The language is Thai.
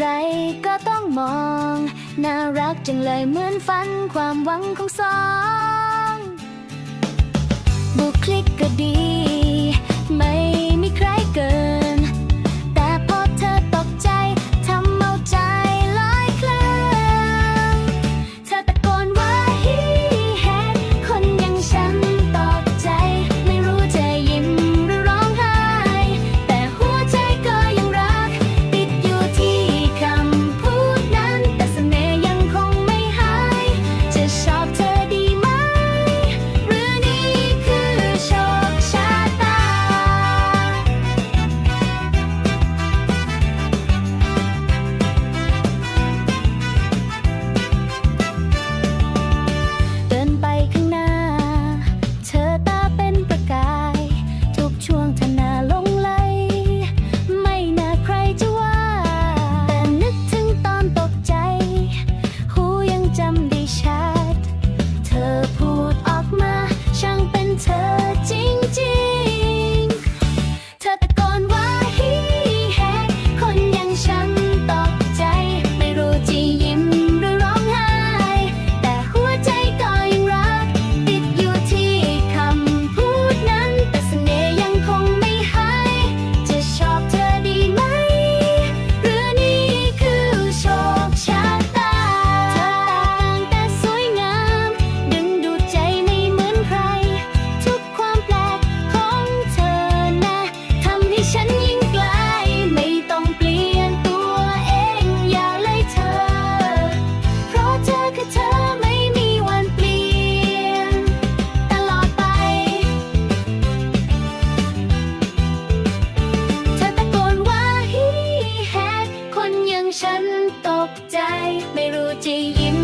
ใครก็ต้องมอง น่ารักจังเลยเหมือนฝันความหวังของสอง บุคลิกก็ดี ฉันตกใจ ไม่รู้จะยิ้ม